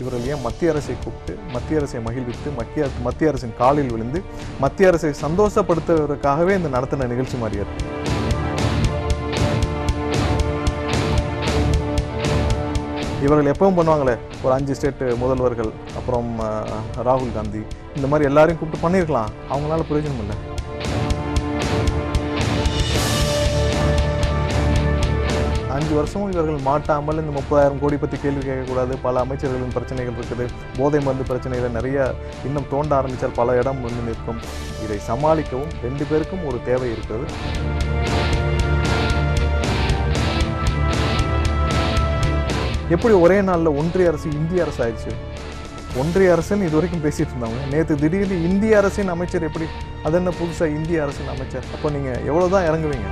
இவர்கள் ஏன் மத்திய அரசை கூப்பிட்டு மத்திய அரசை மகிழ்வித்து மத்திய மத்திய அரசின் காலில் விழுந்து மத்திய அரசை சந்தோஷப்படுத்துவதற்காகவே இந்த நடத்தின நிகழ்ச்சி மாதிரியா இருக்கு. இவர்கள் எப்பவும் பண்ணுவாங்களே ஒரு அஞ்சு ஸ்டேட்டு முதல்வர்கள் அப்புறம் ராகுல் காந்தி இந்த மாதிரி எல்லாரையும் கூப்பிட்டு பண்ணியிருக்கலாம். அவங்களால பிரயோஜனம் இல்லை. அஞ்சு வருஷமும் இவர்கள் மாட்டாமல் இந்த முப்பதாயிரம் கோடி பற்றி கேள்வி கேட்கக்கூடாது. பல அமைச்சர்களின் பிரச்சனைகள் இருக்குது. போதை மருந்து பிரச்சனைகள் நிறைய இன்னும் தோண்ட ஆரம்பித்தால் பல இடம் வந்து நிற்கும். இதை சமாளிக்கவும் ரெண்டு பேருக்கும் ஒரு தேவை இருக்கிறது. எப்படி ஒரே நாளில் ஒன்றிய அரசு இந்திய அரசு ஆயிடுச்சு? ஒன்றிய அரசுன்னு இது வரைக்கும் பேசிட்டு இருந்தாங்க நேற்று திடீர்னு இந்திய அரசின் அமைச்சர் எப்படி அது என்ன புதுசாக இந்திய அரசின் அமைச்சர்? அப்போ நீங்கள் எவ்வளோ தான் இறங்குவீங்க?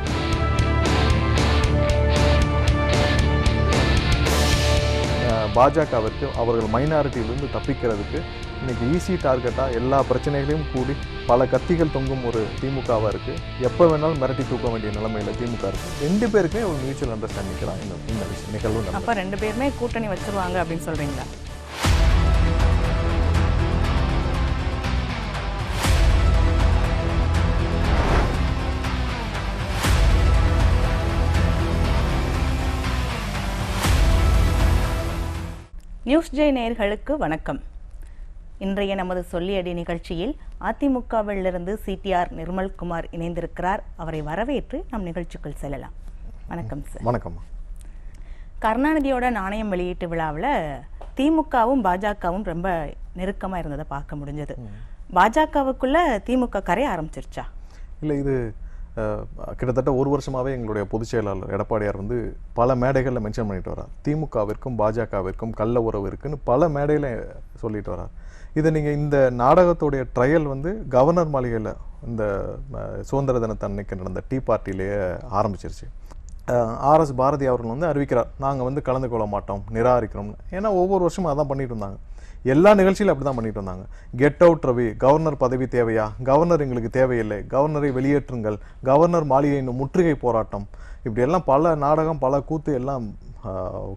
பாஜகவிற்கு அவர்கள் மைனாரிட்டியிலிருந்து தப்பிக்கிறதுக்கு இன்றைக்கி ஈஸி டார்கெட்டாக எல்லா பிரச்சனைகளையும் கூடி பல கத்திகள் தொங்கும் ஒரு திமுகவாக இருக்குது எப்போ வேணாலும் மிரட்டி தூக்க வேண்டிய நிலைமையில் திமுக இருக்குது ரெண்டு பேருக்குமே ஒரு மியூச்சுவல் அண்டர்ஸ்டாண்டிங் தான் இந்த இந்த நிகழ்வு அப்போ ரெண்டு பேருமே கூட்டணி வச்சிருவாங்க அப்படின்னு சொல்கிறீங்களா நியூஸ் ஜே நேயர்களுக்கு வணக்கம். இன்றைய நமது சொல்லியடி நிகழ்ச்சியில் அதிமுகவிலிருந்து சிடிஆர் நிர்மல்குமார் இணைந்திருக்கிறார். அவரை வரவேற்று நம் நிகழ்ச்சிக்குள் செல்லலாம். வணக்கம் சார் வணக்கம்மா கருணாநிதியோட நாணயம் வெளியீட்டு விழாவில் திமுகவும் பாஜகவும் ரொம்ப நெருக்கமாக இருந்ததை பார்க்க முடிஞ்சது. பாஜகவுக்குள்ள திமுக கரைய ஆரம்பிச்சிருச்சா? இல்லை இது கிட்டத்தட்ட ஒரு வருஷமாகவே எங்களுடைய பொதுச் செயலாளர் எடப்பாடியார் வந்து பல மேடைகளில் மென்ஷன் பண்ணிட்டு வரார் திமுகவிற்கும் பாஜகவிற்கும் கள்ள உறவு இருக்குன்னு பல மேடையில் சொல்லிட்டு வரார் இதை நீங்கள் இந்த நாடகத்துடைய ட்ரையல் வந்து கவர்னர் மாளிகையில் இந்த சுதந்திர தினத்தை அன்னைக்கு நடந்த டீ பார்ட்டிலேயே ஆரம்பிச்சிருச்சு. ஆர்எஸ் பாரதி அவர்கள் வந்து அறிவிக்கிறார் நாங்கள் வந்து கலந்து கொள்ள மாட்டோம் நிராகரிக்கிறோம்னு. ஏன்னா ஒவ்வொரு வருஷமும் அதான் பண்ணிட்டு இருந்தாங்க. எல்லா நிகழ்ச்சியிலும் அப்படி தான் பண்ணிட்டு இருந்தாங்க. கெட் அவுட் ரவி கவர்னர் பதவி தேவையா? கவர்னர் எங்களுக்கு தேவையில்லை. கவர்னரை வெளியேற்றுங்கள். கவர்னர் மாளிகையின் முற்றுகை போராட்டம். இப்படியெல்லாம் பல நாடகம் பல கூத்து எல்லாம்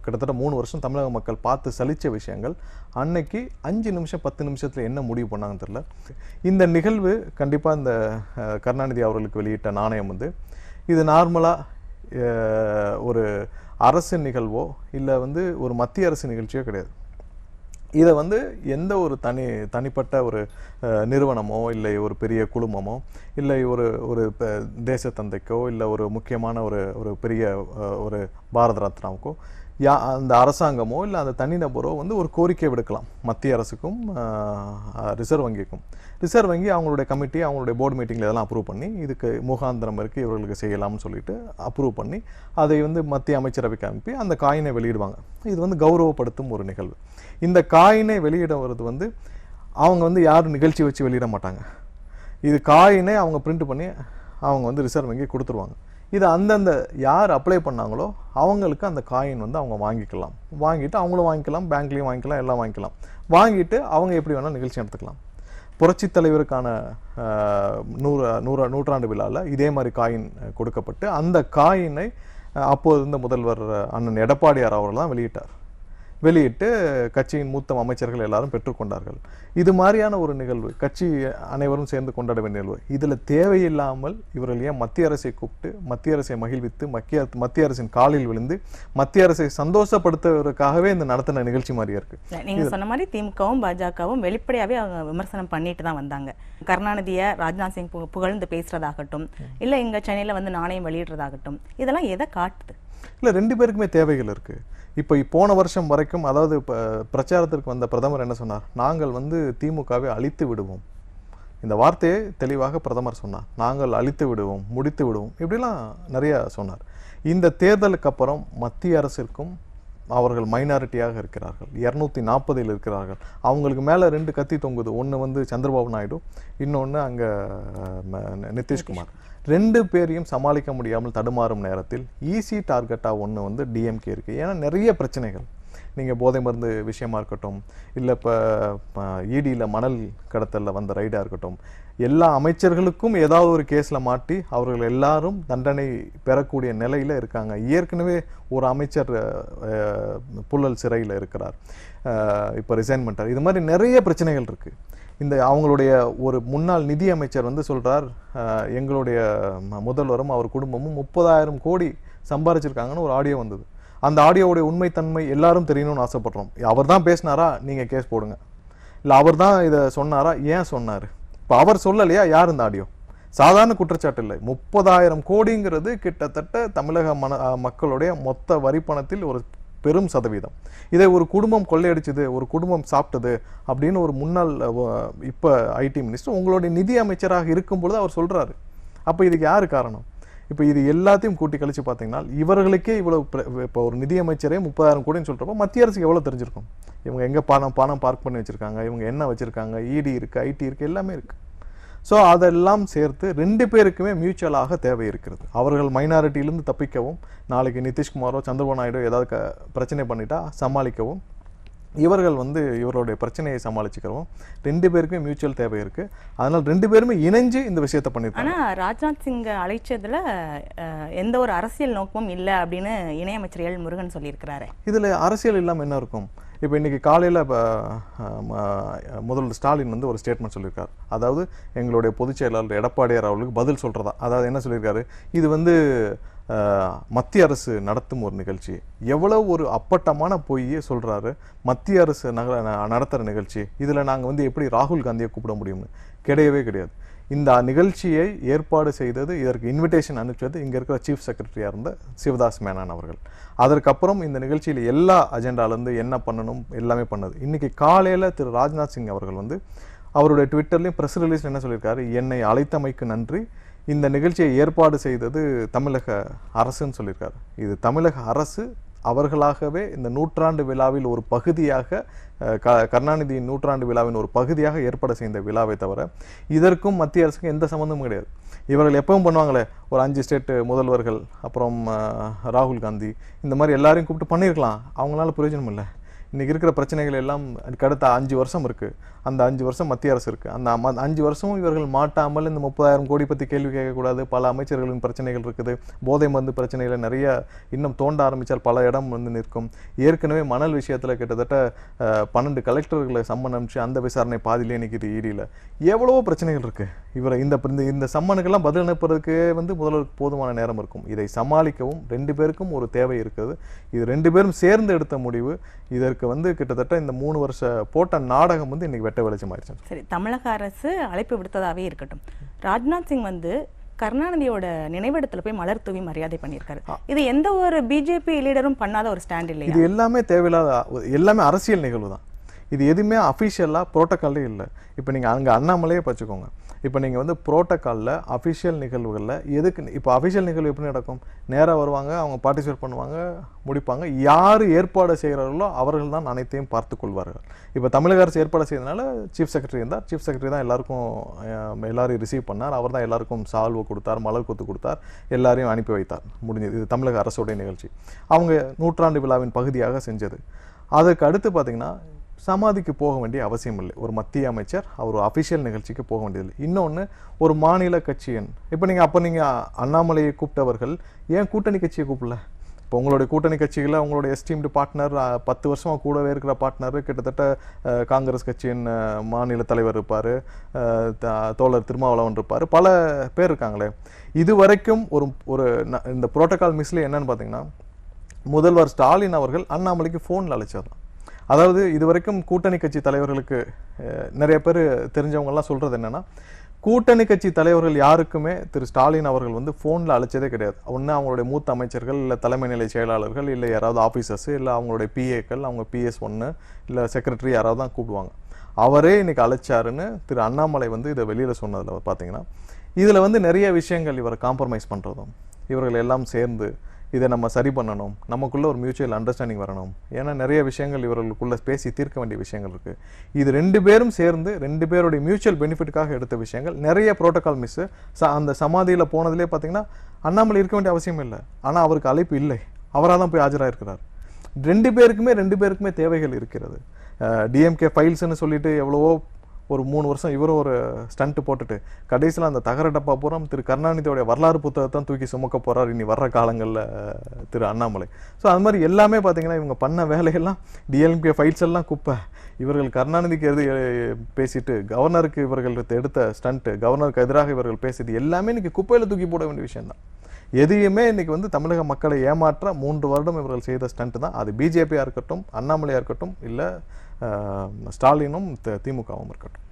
கிட்டத்தட்ட மூணு வருஷம் தமிழக மக்கள் பார்த்து சலித்த விஷயங்கள். அன்னைக்கு அஞ்சு நிமிஷம் பத்து நிமிஷத்தில் என்ன முடிவு பண்ணாங்கன்னு தெரில இந்த நிகழ்வு கண்டிப்பாக இந்த கருணாநிதி அவர்களுக்கு வெளியிட்ட நாணயம் வந்து இது நார்மலாக ஒரு அரசு நிகழ்வோ இல்லை வந்து ஒரு மத்திய அரசு நிகழ்ச்சியோ கிடையாது. இதை வந்து எந்த ஒரு தனி தனிப்பட்ட ஒரு நிறுவனமோ இல்லை ஒரு பெரிய குழுமமோ இல்லை ஒரு ஒரு தேசத்தந்தைக்கோ இல்லை ஒரு முக்கியமான ஒரு ஒரு பெரிய ஒரு பாரத ரத்னாவுக்கோ யா அந்த அரசாங்கமோ இல்லை அந்த தனிநபரோ வந்து ஒரு கோரிக்கை விடுக்கலாம். மத்திய அரசுக்கும் ரிசர்வ் வங்கிக்கும். ரிசர்வ் வங்கி அவங்களுடைய கமிட்டி அவங்களுடைய போர்டு மீட்டிங்கில் இதெல்லாம் அப்ரூவ் பண்ணி இதுக்கு முகாந்திரம் இருக்குது இவர்களுக்கு செய்யலாம்னு சொல்லிட்டு அப்ரூவ் பண்ணி அதை வந்து மத்திய அமைச்சரவைக்கு அனுப்பி அந்த காயினை வெளியிடுவாங்க. இது வந்து கௌரவப்படுத்தும் ஒரு நிகழ்வு. இந்த காயினை வெளியிடுவது வந்து அவங்க வந்து யாரும் நிகழ்ச்சி வச்சு வெளியிட மாட்டாங்க. இது காயினை அவங்க பிரிண்ட் பண்ணி அவங்க வந்து ரிசர்வ் வங்கி கொடுத்துருவாங்க. இது அந்தந்த யார் அப்ளை பண்ணாங்களோ அவங்களுக்கு அந்த காயின் வந்து அவங்க வாங்கிக்கலாம். வாங்கிட்டு அவங்களும் வாங்கிக்கலாம் பேங்க்லேயும் வாங்கிக்கலாம் எல்லாம் வாங்கிக்கலாம். வாங்கிட்டு அவங்க எப்படி வேணால் நிகழ்ச்சி நடத்துக்கலாம். புரட்சி தலைவருக்கான நூறு நூறு நூற்றாண்டு விழாவில் இதே மாதிரி காயின் கொடுக்கப்பட்டு அந்த காயினை அப்போது இருந்த முதல்வர் அண்ணன் எடப்பாடியார் அவர்கள் தான் வெளியிட்டார். வெளியிட்டு கட்சியின் மூத்த அமைச்சர்கள் எல்லாரும் பெற்றுக்கொண்டார்கள் இது மாதிரியான ஒரு நிகழ்வு கட்சி அனைவரும் சேர்ந்து கொண்டாட வேண்டிய நிகழ்வு. இதில் தேவையில்லாமல் இவர்கள் ஏன் மத்திய அரசை கூப்பிட்டு மத்திய அரசை மகிழ்வித்து மத்திய மத்திய அரசின் காலில் விழுந்து மத்திய அரசை சந்தோஷப்படுத்துவதற்காகவே இந்த நடத்தின நிகழ்ச்சி மாதிரியா இருக்கு. நீங்க சொன்ன மாதிரி திமுகவும் பாஜகவும் வெளிப்படையாவே அவங்க விமர்சனம் பண்ணிட்டு தான் வந்தாங்க. கருணாநிதியை ராஜ்நாத் சிங் புகழ்ந்து பேசுறதாகட்டும் இல்ல இங்க சென்னையில வந்து நாணயம் வெளியிடுறதாகட்டும் இதெல்லாம் எதை காட்டுது? இல்லை ரெண்டு பேருக்குமே தேவைகள் இருக்கு. இப்போ போன வருஷம் வரைக்கும் அதாவது இப்போ பிரச்சாரத்திற்கு வந்த பிரதமர் என்ன சொன்னார்? நாங்கள் வந்து திமுகவை அழித்து விடுவோம். இந்த வார்த்தையை தெளிவாக பிரதமர் சொன்னார். நாங்கள் அழித்து விடுவோம் முடித்து விடுவோம். இப்படிலாம் நிறைய சொன்னார். இந்த தேர்தலுக்கு அப்புறம் மத்திய அரசிற்கும் அவர்கள் மைனாரிட்டியாக இருக்கிறார்கள். இரநூத்தி நாற்பதில் இருக்கிறார்கள். அவங்களுக்கு மேலே ரெண்டு கத்தி தொங்குது. ஒன்று வந்து சந்திரபாபு நாயுடு இன்னொன்று அங்கே நிதிஷ்குமார். ரெண்டு பேரையும் சமாளிக்க முடியாமல் தடுமாறும் நேரத்தில் ஈஸி டார்கெட்டாக ஒன்று வந்து டிஎம்கே இருக்குது ஏன்னா நிறைய பிரச்சனைகள். நீங்கள் போதை மருந்து விஷயமா இருக்கட்டும் இல்லை இப்போ இடியில் மணல் கடத்தலில் வந்த ரைடாக இருக்கட்டும் எல்லா அமைச்சர்களுக்கும் ஏதாவது ஒரு கேஸில் மாட்டி அவர்கள் எல்லாரும் தண்டனை பெறக்கூடிய நிலையில் இருக்காங்க. ஏற்கனவே ஒரு அமைச்சர் புழல் சிறையில் இருக்கிறார். இப்போ ரிசைன் இது மாதிரி நிறைய பிரச்சனைகள் இருக்குது இந்த அவங்களுடைய ஒரு முன்னாள் நிதி அமைச்சர் வந்து சொல்கிறார் எங்களுடைய முதல்வரும் அவர் குடும்பமும் முப்பதாயிரம் கோடி சம்பாரிச்சிருக்காங்கன்னு ஒரு ஆடியோ வந்தது. அந்த ஆடியோவுடைய உண்மைத்தன்மை எல்லாரும் தெரியணும்னு ஆசைப்படுறோம். அவர் தான் பேசினாரா? நீங்கள் கேஸ் போடுங்க. இல்லை அவர் தான் இதை சொன்னாரா? ஏன் சொன்னார்? இப்போ அவர் சொல்லலையா? யார் இந்த ஆடியோ? சாதாரண குற்றச்சாட்டு இல்லை. முப்பதாயிரம் கோடிங்கிறது கிட்டத்தட்ட தமிழக மன மக்களுடைய மொத்த வரி பணத்தில் ஒரு பெரும் சதவீதம். இதை ஒரு குடும்பம் கொள்ளையடிச்சது ஒரு குடும்பம் சாப்பிட்டது அப்படின்னு ஒரு முன்னாள் இப்போ ஐடி மினிஸ்டர் உங்களுடைய நிதி அமைச்சராக இருக்கும் பொழுது அவர் சொல்கிறாரு அப்போ இதுக்கு யார் காரணம்? இப்போ இது எல்லாத்தையும் கூட்டி கழிச்சு பார்த்தீங்கன்னா இவர்களுக்கே இவ்வளவு இப்போ ஒரு நிதியமைச்சரே முப்பதாயிரம் கோடின்னு சொல்றப்போ மத்திய அரசுக்கு எவ்வளவு தெரிஞ்சிருக்கும்? இவங்க எங்க பணம் பணம் பார்க் பண்ணி வச்சிருக்காங்க இவங்க என்ன வச்சிருக்காங்க இடி இருக்கு ஐடி இருக்கு எல்லாமே இருக்கு. ஸோ அதெல்லாம் சேர்த்து ரெண்டு பேருக்குமே மியூச்சுவலாக தேவை இருக்கிறது. அவர்கள் மைனாரிட்டியிலிருந்து தப்பிக்கவும் நாளைக்கு நிதிஷ்குமாரோ சந்திரபாபு நாயுடோ ஏதாவது க பிரச்சனை பண்ணிட்டா சமாளிக்கவும் இவர்கள் வந்து இவர்களுடைய பிரச்சனையை சமாளிச்சுக்கிறவும் ரெண்டு பேருக்குமே மியூச்சுவல் தேவை இருக்கு. அதனால் ரெண்டு பேருமே இணைஞ்சு இந்த விஷயத்தை பண்ணியிருக்காங்க. ஆனா ராஜ்நாத் சிங் அழைச்சதுல எந்த ஒரு அரசியல் நோக்கமும் இல்லை அப்படின்னு இணையமைச்சர் எல். முருகன் சொல்லியிருக்கிறாரு. இதில் அரசியல் இல்லாமல் என்ன இருக்கும்? இப்போ இன்னைக்கு காலையில் முதல்வர் ஸ்டாலின் வந்து ஒரு ஸ்டேட்மெண்ட் சொல்லியிருக்காரு. அதாவது எங்களுடைய பொதுச் செயலாளர் எடப்பாடியார் அவர்களுக்கு பதில் சொல்கிறதா அதாவது என்ன சொல்லியிருக்காரு? இது வந்து மத்திய அரசு நடத்தும் ஒரு நிகழ்ச்சி. எவ்வளவு ஒரு அப்பட்டமான பொய்யே சொல்கிறாரு மத்திய அரசு நக நடத்துகிற நிகழ்ச்சி. இதில் நாங்கள் வந்து எப்படி ராகுல் காந்தியை கூப்பிட முடியும்னு? கிடையவே கிடையாது. இந்த நிகழ்ச்சியை ஏற்பாடு செய்தது இதற்கு இன்விடேஷன் அனுப்பிச்சது இங்கே இருக்கிற சீஃப் செக்ரட்டரியாக இருந்த சிவதாஸ் மேனான் அவர்கள். அதற்கப்புறம் இந்த நிகழ்ச்சியில் எல்லா அஜெண்டாலேருந்து என்ன பண்ணணும் எல்லாமே பண்ணது. இன்னைக்கு காலையில் திரு ராஜ்நாத் சிங் அவர்கள் வந்து அவருடைய ட்விட்டர்லேயும் ப்ரெஸ் ரிலீஸ் என்ன சொல்லியிருக்காரு? என்னை அழைத்தமைக்கு நன்றி. இந்த நிகழ்ச்சியை ஏற்பாடு செய்தது தமிழக அரசுன்னு சொல்லியிருக்காரு. இது தமிழக அரசு அவர்களாகவே இந்த நூற்றாண்டு விழாவில் ஒரு பகுதியாக க- கருணாநிதியின் நூற்றாண்டு விழாவின் ஒரு பகுதியாக ஏற்பாடு செய்த விழாவை தவிர இதற்கும் மத்திய அரசுக்கும் எந்த சம்மந்தமும் கிடையாது. இவர்கள் எப்பவும் பண்ணுவாங்களே ஒரு அஞ்சு ஸ்டேட்டு முதல்வர்கள் அப்புறம் ராகுல் காந்தி இந்த மாதிரி எல்லாரையும் கூப்பிட்டு பண்ணியிருக்கலாம். அவங்களால பிரயோஜனம் இல்லை. இன்றைக்கி இருக்கிற பிரச்சனைகள் எல்லாம் அதுக்கு அடுத்த அஞ்சு வருஷம் இருக்குது அந்த அஞ்சு வருஷம் மத்திய அரசு இருக்குது அந்த அஞ்சு வருஷமும் இவர்கள் மாட்டாமல் இந்த முப்பதாயிரம் கோடி பற்றி கேள்வி கேட்கக்கூடாது. பல அமைச்சர்களின் பிரச்சனைகள் இருக்குது. போதை மருந்து பிரச்சனைகளை நிறைய இன்னும் தோண்ட ஆரம்பித்தால் பல இடம் வந்து நிற்கும். ஏற்கனவே மணல் விஷயத்தில் கிட்டத்தட்ட பன்னெண்டு கலெக்டர்களை சம்மன் அனுப்பிச்சு அந்த விசாரணை பாதியிலே நிற்கிது ஈடியில் எவ்வளவோ பிரச்சனைகள் இருக்குது இவரை இந்த இந்த இந்த சம்மனுக்கெல்லாம் பதில் அனுப்புறதுக்கு வந்து முதல்வருக்கு போதுமான நேரம் இருக்கும். இதை சமாளிக்கவும் ரெண்டு பேருக்கும் ஒரு தேவை இருக்குது இது ரெண்டு பேரும் சேர்ந்து எடுத்த முடிவு. இதற்கு வந்து கிட்டத்தட்ட இந்த மூணு வருஷ போட்ட நாடகம் வந்து இன்னைக்கு வெட்ட வெளிச்சமாயிருச்சு சரி தமிழக அரசு அழைப்பு விடுத்ததாவே இருக்கட்டும். ராஜ்நாத் சிங் வந்து கருணாநிதியோட நினைவிடத்துல போய் மலர் தூவி மரியாதை பண்ணியிருக்காரு. இது எந்த ஒரு பிஜேபி லீடரும் பண்ணாத ஒரு ஸ்டாண்ட் இல்லையா? இது எல்லாமே தேவையில்லாத எல்லாமே அரசியல் நிகழ்வு தான் இது எதுவுமே அஃபிஷியலாக ப்ரோட்டோக்காலே இல்லை. இப்போ நீங்கள் அங்கே அண்ணாமலையே வச்சுக்கோங்க இப்போ நீங்கள் வந்து ப்ரோட்டோக்காலில் அஃபிஷியல் நிகழ்வுகளில் எதுக்கு இப்போ அஃபிஷியல் நிகழ்வு எப்படி நடக்கும்? நேராக வருவாங்க அவங்க பார்ட்டிசிபேட் பண்ணுவாங்க முடிப்பாங்க. யார் ஏற்பாடு செய்கிறார்களோ அவர்கள் தான் அனைத்தையும் பார்த்து கொள்வார்கள். இப்போ தமிழக அரசு ஏற்பாடு செய்தனால சீஃப் செக்ரட்டரி இருந்தார். சீஃப் செக்ரட்டரி தான் எல்லாருக்கும் எல்லாரையும் ரிசீவ் பண்ணார். அவர் தான் எல்லாருக்கும் சால்வு கொடுத்தார் மலர் கொத்து கொடுத்தார் எல்லாரையும் அனுப்பி வைத்தார். முடிஞ்சது. இது தமிழக அரசுடைய நிகழ்ச்சி. அவங்க நூற்றாண்டு விழாவின் பகுதியாக செஞ்சது. அதற்கு அடுத்து பார்த்தீங்கன்னா சமாதிக்கு போக வேண்டிய அவசியம் இல்லை. ஒரு மத்திய அமைச்சர் அவர் அஃபிஷியல் நிகழ்ச்சிக்கு போக வேண்டியதில்லை. இன்னொன்று ஒரு மாநில கட்சியன் இப்போ நீங்கள் அப்போ நீங்கள் அண்ணாமலையை கூப்பிட்டவர்கள் ஏன் கூட்டணி கட்சியை கூப்பிடல? இப்போ உங்களுடைய கூட்டணி கட்சிகளில் உங்களுடைய எஸ்டீம்டு பார்ட்னர் பத்து வருஷமாக கூடவே இருக்கிற பார்ட்னர் கிட்டத்தட்ட காங்கிரஸ் கட்சியின் மாநில தலைவர் இருப்பார் தோழர் திருமாவளவன் இருப்பார் பல பேர் இருக்காங்களே. இது வரைக்கும் ஒரு ஒரு இந்த புரோட்டோகால் மிஸ்ல என்னன்னு பார்த்தீங்கன்னா முதல்வர் ஸ்டாலின் அவர்கள் அண்ணாமலைக்கு ஃபோனில் அழைச்சாதான் அதாவது இதுவரைக்கும் கூட்டணி கட்சி தலைவர்களுக்கு நிறைய பேர் தெரிஞ்சவங்கலாம் சொல்கிறது என்னென்னா கூட்டணி கட்சி தலைவர்கள் யாருக்குமே திரு ஸ்டாலின் அவர்கள் வந்து ஃபோனில் அழைச்சதே கிடையாது. ஒன்று அவங்களுடைய மூத்த அமைச்சர்கள் இல்லை தலைமை நிலை செயலாளர்கள் இல்லை யாராவது ஆஃபீஸர்ஸ் இல்லை அவங்களுடைய பிஏக்கள் அவங்க பிஎஸ் ஒன்று இல்லை செக்ரட்டரி யாராவது தான் கூப்பிடுவாங்க. அவரே இன்னைக்கு அழைச்சாருன்னு திரு அண்ணாமலை வந்து இதை வெளியில் சொன்னதில் பார்த்தீங்கன்னா இதில் வந்து நிறைய விஷயங்கள் இவரை காம்ப்ரமைஸ் பண்ணுறதும் இவர்கள் எல்லாம் சேர்ந்து இதை நம்ம சரி பண்ணணும். நமக்குள்ளே ஒரு மியூச்சுவல் அண்டர்ஸ்டாண்டிங் வரணும். ஏன்னா நிறைய விஷயங்கள் இவர்களுக்குள்ளே பேசி தீர்க்க வேண்டிய விஷயங்கள் இருக்குது இது ரெண்டு பேரும் சேர்ந்து ரெண்டு பேருடைய மியூச்சுவல் பெனிஃபிட்டுக்காக எடுத்த விஷயங்கள். நிறைய ப்ரோட்டோக்கால் மிஸ்ஸு ச அந்த சமாதியில் போனதுலேயே பார்த்தீங்கன்னா அண்ணாமலை இருக்க வேண்டிய அவசியம் இல்லை. ஆனால் அவருக்கு அழைப்பு இல்லை. அவராக தான் போய் ஆஜராயிருக்கிறார் ரெண்டு பேருக்குமே ரெண்டு பேருக்குமே தேவைகள் இருக்கிறது. டிஎம்கே ஃபைல்ஸ்னு சொல்லிட்டு எவ்வளவோ ஒரு மூணு வருஷம் இவரும் ஒரு ஸ்டண்ட்டு போட்டுட்டு கடைசியில் அந்த தகர டப்பா பூரா திரு கருணாநிதியோடைய வரலாறு புத்தகத்தை தான் தூக்கி சுமக்க போகிறார் இனி வர்ற காலங்களில் திரு அண்ணாமலை. ஸோ அது மாதிரி எல்லாமே பார்த்தீங்கன்னா இவங்க பண்ண வேலையெல்லாம் டிஎல்கே ஃபைல்ஸ் எல்லாம் குப்பை. இவர்கள் கருணாநிதிக்கு எது பேசிட்டு கவர்னருக்கு இவர்கள் எடுத்த ஸ்டண்ட்டு கவர்னருக்கு எதிராக இவர்கள் பேசியது எல்லாமே இன்றைக்கி குப்பையில் தூக்கி போட வேண்டிய விஷயம்தான். எதையுமே இன்னைக்கு வந்து தமிழக மக்களை ஏமாற்ற மூன்று வருடம் இவர்கள் செய்த ஸ்டண்ட் தான். அது பிஜேபியாக இருக்கட்டும் அண்ணாமலையாக இருக்கட்டும் இல்லை ஸ்டாலினும் திமுகவும் இருக்கட்டும்.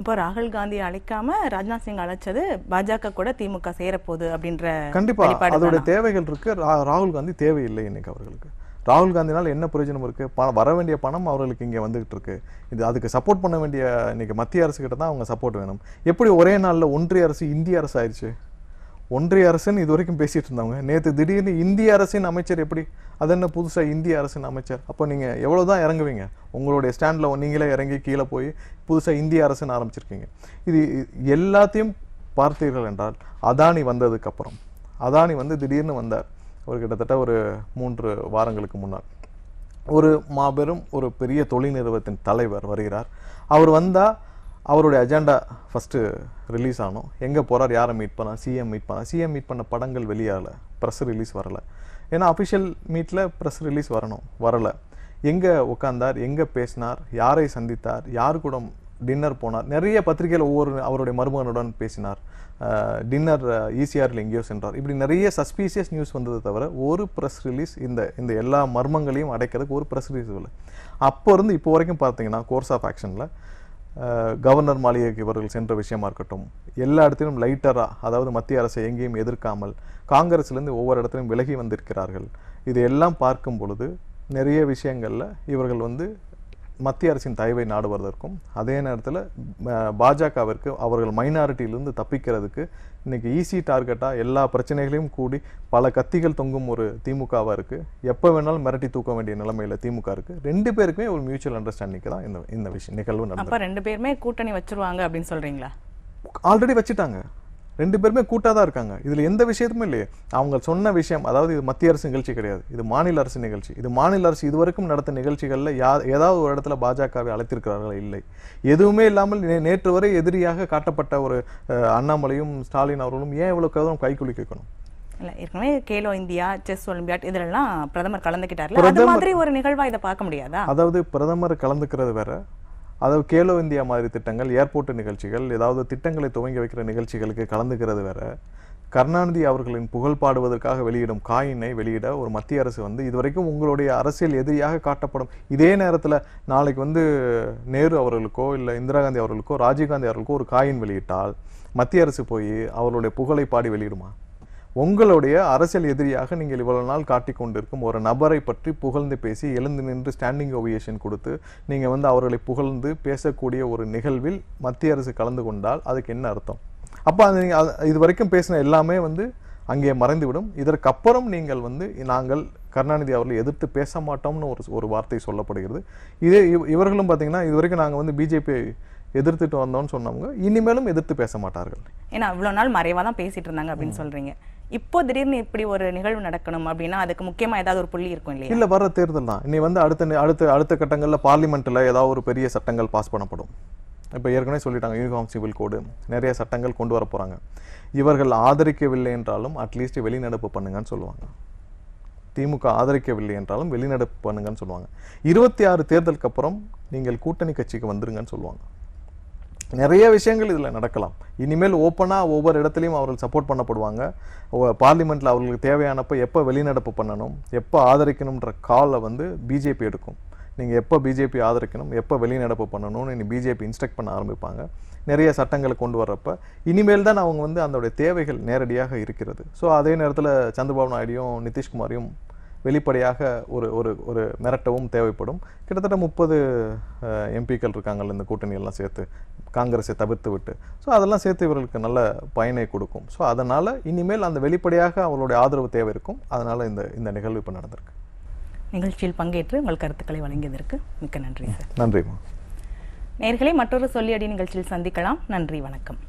அப்போ ராகுல் காந்தி அழைக்காம ராஜ்நாத் சிங் அழைச்சது பாஜக கூட திமுக சேரப்போகுது அப்படின்ற கண்டிப்பா. வெளிப்பாடு அதோட? தேவைகள் இருக்கு. ராகுல் காந்தி தேவையில்லை இன்னைக்கு அவர்களுக்கு. ராகுல் காந்தினால என்ன பிரயோஜனம் இருக்கு? பணம் வர வேண்டிய பணம் அவர்களுக்கு இங்க வந்துகிட்டு இருக்கு. இது அதுக்கு சப்போர்ட் பண்ண வேண்டிய இன்னைக்கு மத்திய அரசு கிட்ட தான் அவங்க சப்போர்ட் வேணும். எப்படி ஒரே நாள்ல ஒன்றிய அரசு இந்திய அரசு ஆயிடுச்சு? ஒன்றிய அரசுன்னு இது வரைக்கும் பேசிகிட்டு இருந்தவங்க. நேற்று திடீர்னு இந்திய அரசின் அமைச்சர் எப்படி? அது என்ன புதுசாக இந்திய அரசின் அமைச்சர்? அப்போ நீங்கள் எவ்வளோ தான் இறங்குவீங்க? உங்களுடைய ஸ்டாண்டில் நீங்களே இறங்கி கீழே போய் புதுசாக இந்திய அரசுன்னு ஆரம்பிச்சிருக்கீங்க. இது எல்லாத்தையும் பார்த்தீர்கள் என்றால் அதானி வந்ததுக்கப்புறம் அதானி வந்து திடீர்னு வந்தார். ஒரு கிட்டத்தட்ட ஒரு மூன்று வாரங்களுக்கு முன்னால். ஒரு மாபெரும் ஒரு பெரிய தொழில் நிறுவனத்தின் தலைவர் வருகிறார். அவர் வந்தால் அவருடைய அஜெண்டா ஃபஸ்ட்டு ரிலீஸ் ஆனோம். எங்கே போகிறார் யாரை மீட் பண்ணா சிஎம் மீட் பண்ணா? சிஎம் மீட் பண்ண படங்கள் வெளியாகலை. ப்ரெஸ் ரிலீஸ் வரல. ஏன்னா அஃபிஷியல் மீட்டில் ப்ரெஸ் ரிலீஸ் வரணும். வரல. எங்கே உட்காந்தார் எங்கே பேசினார் யாரை சந்தித்தார் யார் கூட டின்னர் போனார்? நிறைய பத்திரிகையில் ஒவ்வொரு அவருடைய மருமகனுடன் பேசினார். டின்னர் ஈசிஆரில் எங்கேயோ சென்றார். இப்படி நிறைய சஸ்பீசியஸ் நியூஸ் வந்தது தவிர ஒரு ப்ரெஸ் ரிலீஸ் இந்த இந்த எல்லா மர்மங்களையும் அடைக்கிறதுக்கு ஒரு ப்ரெஸ் ரிலீஸ் இல்லை அப்போ இருந்து இப்போ வரைக்கும் பார்த்தீங்கன்னா கோர்ஸ் ஆஃப் ஆக்ஷனில் கவர்னர் மாளிகைக்கு இவர்கள் சென்ற விஷயமா இருக்கட்டும். எல்லா இடத்திலும் லைட்டராக அதாவது மத்திய அரசை எங்கேயும் எதிர்க்காமல் காங்கிரஸ்லேருந்து ஒவ்வொரு இடத்திலும் விலகி வந்திருக்கிறார்கள். இது எல்லாம் பார்க்கும் பொழுது நிறைய விஷயங்களில் இவர்கள் வந்து மத்திய அரசின் தயவை நாடுவதற்கும் அதே நேரத்தில் பாஜகவிற்கு அவர்கள் மைனாரிட்டியிலிருந்து தப்பிக்கிறதுக்கு இன்னைக்கு ஈஸி டார்கெட்டாக எல்லா பிரச்சனைகளையும் கூடி பல கத்திகள் தொங்கும் ஒரு திமுகவா இருக்கு. எப்போ வேணாலும் மிரட்டி தூக்க வேண்டிய நிலைமையில திமுக இருக்கு. ரெண்டு பேருக்குமே ஒரு மியூச்சுவல் அண்டர்ஸ்டாண்டிங் தான் இந்த இந்த விஷயம் நிகழ்வு நடந்தது ரெண்டு பேருமே கூட்டணி வச்சிருவாங்க அப்படின்னு சொல்றீங்களா? ஆல்ரெடி வச்சுட்டாங்க. ரெண்டு பேருமே கூட்டாக தான் இருக்காங்க. இதுல எந்த விஷயத்துமே இல்லையே. அவங்க சொன்ன விஷயம் அதாவது இது மத்திய அரசு நிகழ்ச்சி கிடையாது. இது மாநில அரசு நிகழ்ச்சி. இது மாநில அரசு இதுவரைக்கும் நடத்த நிகழ்ச்சிகள்ல யா ஏதாவது ஒரு இடத்துல பாஜகவை அழைத்திருக்கிறார்களா இல்லை. எதுவுமே இல்லாமல் நேற்று வரை எதிரியாக காட்டப்பட்ட ஒரு அண்ணாமலையும் ஸ்டாலின் அவர்களும் ஏன் இவ்வளவு கதம் கை குலுக்கணும் இல்ல ஏற்கனவே கேலோ இந்தியா செஸ் ஒலிம்பியாட் இதுலலாம் பிரதமர் கலந்துக்கிட்டார்ல. அது மாதிரி ஒரு நிகழ்வா இதை பார்க்க முடியாதா? அதாவது பிரதமர் கலந்துக்கிறது வேற அதாவது கேலோ இந்தியா மாதிரி திட்டங்கள் ஏர்போர்ட் நிகழ்ச்சிகள் ஏதாவது திட்டங்களை துவங்கி வைக்கிற நிகழ்ச்சிகளுக்கு கலந்துக்கிறது வேற. கருணாநிதி அவர்களின் புகழ் பாடுவதற்காக வெளியிடும் காயினை வெளியிட ஒரு மத்திய அரசு வந்து இதுவரைக்கும் உங்களுடைய அரசியல் எதிரியாக காட்டப்படும். இதே நேரத்தில் நாளைக்கு வந்து நேரு அவர்களுக்கோ இல்லை இந்திரா காந்தி அவர்களுக்கோ ராஜீவ்காந்தி அவர்களுக்கோ ஒரு காயின் வெளியிட்டால் மத்திய அரசு போய் அவர்களுடைய புகழை பாடி வெளியிடுமா? உங்களுடைய அரசியல் எதிரியாக நீங்கள் இவ்வளவு நாள் காட்டிக் கொண்டிருக்கும் ஒரு நபரை பற்றி புகழ்ந்து பேசி எழுந்து நின்று ஸ்டாண்டிங் ஓவியேஷன் கொடுத்து நீங்க வந்து அவர்களை புகழ்ந்து பேசக்கூடிய ஒரு நிகழ்வில் மத்திய அரசு கலந்து கொண்டால் அதுக்கு என்ன அர்த்தம்? அப்ப அது நீங்க அது- இது வரைக்கும் பேசின எல்லாமே வந்து அங்கே மறைந்துவிடும். இதற்கப்புறம் நீங்கள் வந்து நாங்கள் கருணாநிதி அவர்களை எதிர்த்து பேச மாட்டோம்னு ஒரு ஒரு வார்த்தை சொல்லப்படுகிறது. இதே இவ- இவர்களும் பார்த்தீங்கன்னா இது வரைக்கும் நாங்கள் வந்து பிஜேபி எதிர்த்துட்டு வந்தோம்னு சொன்னவங்க இனிமேலும் எதிர்த்து பேச மாட்டார்கள். ஏன்னா இவ்வளவு நாள் மறைவா தான் பேசிட்டு இருந்தாங்க அப்படின்னு சொல்றீங்க. இப்போ திடீர்னு இப்படி ஒரு நிகழ்வு நடக்கணும் அப்படின்னா அதுக்கு முக்கியமா ஏதாவது ஒரு புள்ளி இருக்கும் இல்லையா? இல்ல வர தேர்தல் தான். இனி வந்து அடுத்த அடுத்த அடுத்த கட்டங்கள்ல பார்லிமெண்ட்ல ஏதாவது ஒரு பெரிய சட்டங்கள் பாஸ் பண்ணப்படும். இப்போ ஏற்கனவே சொல்லிட்டாங்க யூனிஃபார்ம் சிவில் கோடு நிறைய சட்டங்கள் கொண்டு வர போறாங்க. இவர்கள் ஆதரிக்கவில்லை என்றாலும் அட்லீஸ்ட் வெளிநடப்பு பண்ணுங்கன்னு சொல்லுவாங்க. திமுக ஆதரிக்கவில்லை என்றாலும் வெளிநடப்பு பண்ணுங்கன்னு சொல்லுவாங்க. இருபத்தி ஆறு தேர்தலுக்கு அப்புறம் நீங்கள் கூட்டணி கட்சிக்கு வந்துருங்கன்னு சொல்லுவாங்க. நிறைய விஷயங்கள் இதில் நடக்கலாம். இனிமேல் ஓப்பனாக ஒவ்வொரு இடத்துலையும் அவர்கள் சப்போர்ட் பண்ணப்படுவாங்க. பார்லிமெண்ட்டில் அவர்களுக்கு தேவையானப்போ எப்போ வெளிநடப்பு பண்ணணும் எப்போ ஆதரிக்கணுன்ற காலை வந்து பிஜேபி எடுக்கும். நீங்கள் எப்போ பிஜேபி ஆதரிக்கணும் எப்போ வெளிநடப்பு பண்ணணும்னு இனி பிஜேபி இன்ஸ்ட்ரக்ட் பண்ண ஆரம்பிப்பாங்க. நிறைய சட்டங்களை கொண்டு வர்றப்ப இனிமேல் தான் அவங்க வந்து அதோடைய தேவைகள் நேரடியாக இருக்கிறது. ஸோ அதே நேரத்தில் சந்திரபாபு நாயுடியும் நிதிஷ்குமாரையும் வெளிப்படையாக ஒரு ஒரு ஒரு மிரட்டவும் தேவைப்படும். கிட்டத்தட்ட முப்பது எம்பிக்கள் இருக்காங்கல்ல இந்த கூட்டணி எல்லாம் சேர்த்து காங்கிரஸை தவிர்த்து விட்டு. ஸோ அதெல்லாம் சேர்த்து இவர்களுக்கு நல்ல பயனை கொடுக்கும். ஸோ அதனால இனிமேல் அந்த வெளிப்படையாக அவர்களுடைய ஆதரவு தேவை இருக்கும். அதனால இந்த இந்த நிகழ்வு இப்போ நடந்திருக்கு. நிகழ்ச்சியில் பங்கேற்று உங்கள் கருத்துக்களை வழங்கியதற்கு மிக்க நன்றி சார். நன்றிம்மா நேர்களை மற்றொரு சொல்லியடி நிகழ்ச்சியில் சந்திக்கலாம். நன்றி வணக்கம்.